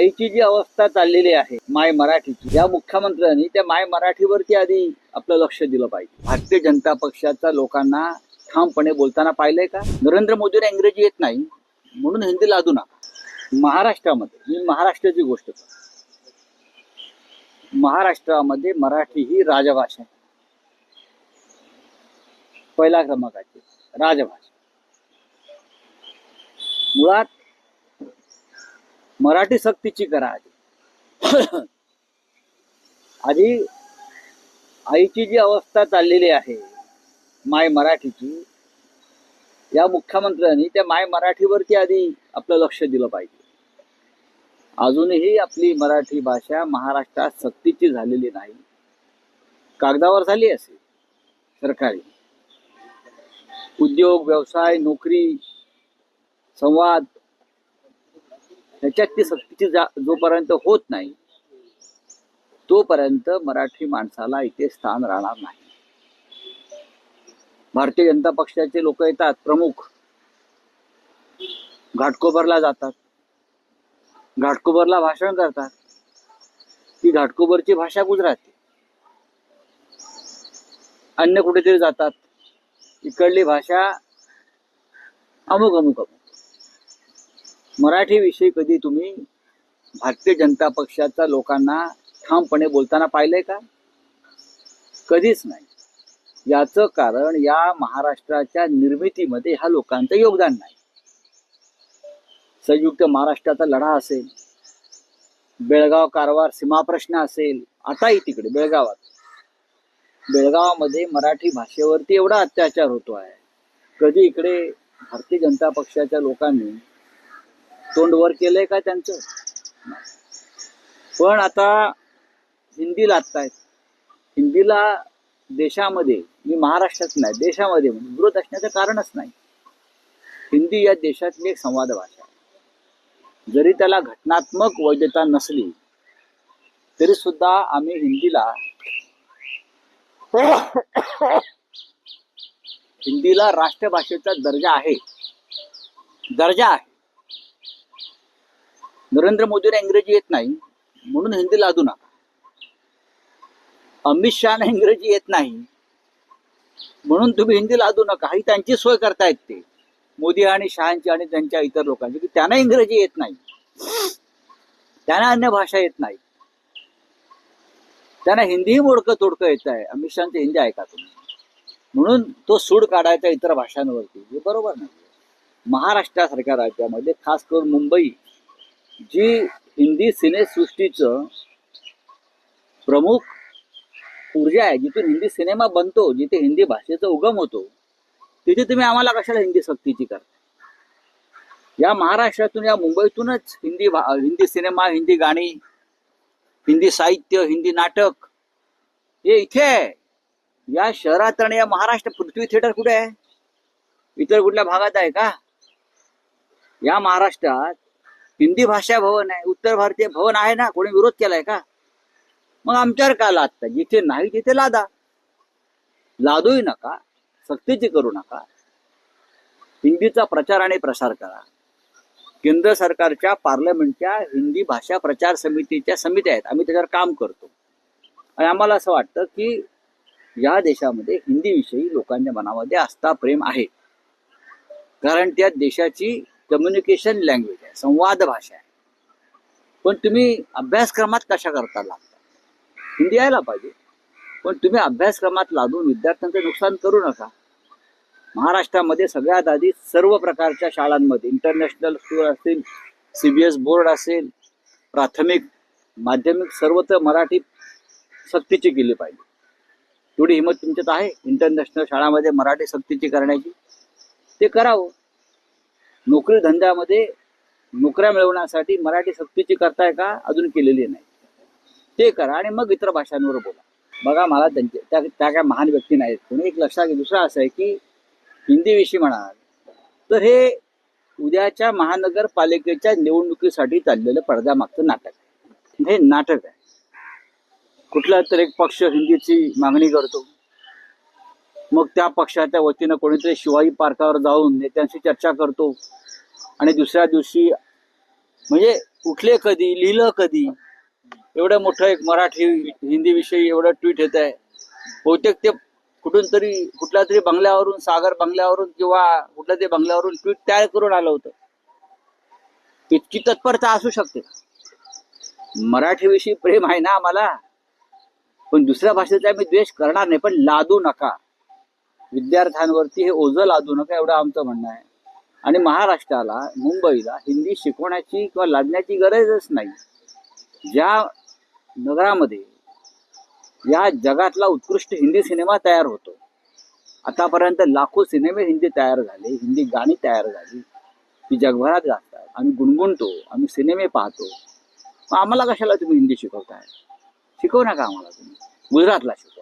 आईची जी अवस्था चाललेली आहे माय मराठीची या मुख्यमंत्र्यांनी त्या माय मराठीवरती आधी आपलं लक्ष दिलं पाहिजे. भारतीय जनता पक्षाचा लोकांना ठामपणे बोलताना पाहिलंय का? नरेंद्र मोदीला इंग्रजी येत नाही म्हणून हिंदी लादू नका. महाराष्ट्रामध्ये मी महाराष्ट्राची गोष्ट करतो. महाराष्ट्रामध्ये मराठी ही राजभाषा आहे. पहिला क्रमांकाची राजभाषा. मुळात मराठी सक्तीची करा आधी. आधी आईची जी अवस्था चाललेली आहे माय मराठीची या मुख्यमंत्र्यांनी त्या माय मराठीवरती आधी आपलं लक्ष दिलं पाहिजे. अजूनही आपली मराठी भाषा महाराष्ट्रात सक्तीची झालेली नाही. कागदावर झाली असेल सरकारी. उद्योग व्यवसाय नोकरी संवाद त्याच्यात ती सक्तीची जा जोपर्यंत होत नाही तोपर्यंत मराठी माणसाला इथे स्थान राहणार नाही. भारतीय जनता पक्षाचे लोक येतात प्रमुख. घाटकोबरला जातात. घाटकोबरला भाषण करतात. ती घाटकोबरची भाषा गुजराती. अन्य कुठेतरी जातात. इकडली भाषा अमुक अमुक अमुक मराठी विषय कधी तुम्ही भारतीय जनता पक्षाच्या लोकांना ठामपणे बोलताना पाहिलंय का? कधीच नाही. याचं कारण या महाराष्ट्राच्या निर्मितीमध्ये ह्या लोकांचं योगदान नाही. संयुक्त महाराष्ट्राचा लढा असेल बेळगाव कारवार सीमा प्रश्न असेल आताही तिकडे बेळगावात. बेळगावामध्ये मराठी भाषेवरती एवढा अत्याचार होतो आहे कधी इकडे भारतीय जनता पक्षाच्या लोकांनी तोंड वर केलंय का त्यांचं? पण आता हिंदी लादतायत. हिंदीला देशामध्ये मी महाराष्ट्रात नाही देशामध्ये म्हणजे विरोध असण्याचं कारणच नाही. हिंदी या देशातली एक संवाद भाषा आहे. जरी त्याला घटनात्मक वैधता नसली तरी सुद्धा आम्ही हिंदीला हिंदीला राष्ट्रभाषेचा दर्जा आहे. दर्जा आहे. नरेंद्र मोदीला इंग्रजी येत नाही म्हणून हिंदी लादू नका. अमित शहाना इंग्रजी येत नाही म्हणून तुम्ही हिंदी लादू नका. ही त्यांची सोय करतायत ते. मोदी आणि शहांची आणि त्यांच्या इतर लोकांची की त्यांना इंग्रजी येत नाही. त्यांना अन्य भाषा येत नाही. त्यांना हिंदीही मोडकं तोडकं येत आहे. अमित शहाचं हिंदी ऐका तुम्ही. म्हणून तो सूड काढायचा इतर भाषांवरती. हे बरोबर नाही. महाराष्ट्रासारख्या राज्यामध्ये खास करून मुंबई जी हिंदी सिनेसृष्टीचं प्रमुख ऊर्जा आहे जिथून हिंदी सिनेमा बनतो जिथे हिंदी भाषेचा उगम होतो तिथे तुम्ही आम्हाला कशाला हिंदी सक्तीची करता या महाराष्ट्रातून या मुंबईतूनच हिंदी भा- हिंदी सिनेमा हिंदी गाणी हिंदी साहित्य हिंदी नाटक हे इथे आहे. या शहरात आणि या महाराष्ट्र पृथ्वी थिएटर कुठे आहे? इतर कुठल्या भागात आहे का? या महाराष्ट्रात हिंदी भाषा भवन आहे उत्तर भारतीय भवन आहे ना कोणी विरोध केलाय का? मग आमच्यावर का लादता? जिथे नाही तिथे लादा. लादूही नका सक्तीची करू नका. हिंदीचा प्रचार आणि प्रसार करा. केंद्र सरकारच्या पार्लमेंटच्या हिंदी भाषा प्रचार समितीच्या समित्या आहेत. आम्ही त्याच्यावर काम करतो. आणि आम्हाला असं वाटतं की या देशामध्ये हिंदीविषयी लोकांच्या मनामध्ये आस्था प्रेम आहे. कारण त्या देशाची कम्युनिकेशन लँग्वेज आहे संवाद भाषा आहे. पण तुम्ही अभ्यासक्रमात कशा करता लागता? हिंदी यायला पाहिजे. पण तुम्ही अभ्यासक्रमात लादून विद्यार्थ्यांचं नुकसान करू नका. महाराष्ट्रामध्ये सगळ्यात आधी सर्व प्रकारच्या शाळांमध्ये इंटरनॅशनल स्कूल असतील सी बी एस बोर्ड असेल प्राथमिक माध्यमिक सर्वत्र मराठी सक्तीची केली पाहिजे. तेवढी हिंमत तुमच्यात आहे? इंटरनॅशनल शाळामध्ये मराठी सक्तीची करण्याची? ते करावं. नोकरी धंद्यामध्ये नोकऱ्या मिळवण्यासाठी मराठी सक्तीची करताय का? अजून केलेली नाही. ते करा आणि मग इतर भाषांवर बोला. बघा मला त्यांचे त्या त्या काय महान व्यक्ती नाहीत. कोणी एक लक्षात घे दुसरं असं आहे की हिंदीविषयी म्हणाल तर हे उद्याच्या महानगरपालिकेच्या निवडणुकीसाठी चाललेलं पडद्यामागचं नाटक हे नाटक आहे. कुठला तर एक पक्ष हिंदीची मागणी करतो. मग त्या पक्षाच्या वतीनं कोणीतरी शिवाजी पार्कावर जाऊन नेत्यांशी चर्चा करतो. आणि दुसऱ्या दिवशी म्हणजे उठले कधी लिहिलं कधी एवढं मोठं एक मराठी हिंदी विषयी एवढं ट्विट येत आहे. बहुतेक ते कुठून तरी कुठल्या तरी बंगल्यावरून सागर बंगल्यावरून किंवा कुठल्या तरी बंगल्यावरून ट्विट तयार करून आलं होतं. इतकी तत्परता असू शकते. मराठीविषयी प्रेम आहे ना आम्हाला? पण दुसऱ्या भाषेचा मी द्वेष करणार नाही पण लादू नका. विद्यार्थ्यांवरती हे ओझं लादू नका एवढं आमचं म्हणणं आहे. आणि महाराष्ट्राला मुंबईला हिंदी शिकवण्याची किंवा लादण्याची गरजच नाही. ज्या नगरामध्ये या जगातला उत्कृष्ट हिंदी सिनेमा तयार होतो आतापर्यंत लाखो सिनेमे हिंदी तयार झाले हिंदी गाणी तयार झाली ती जगभरात गाजतात. आम्ही गुणगुणतो आम्ही सिनेमे पाहतो. मग आम्हाला कशाला तुम्ही हिंदी शिकवताय? शिकवू नका आम्हाला तुम्ही. गुजरातला शिकवा.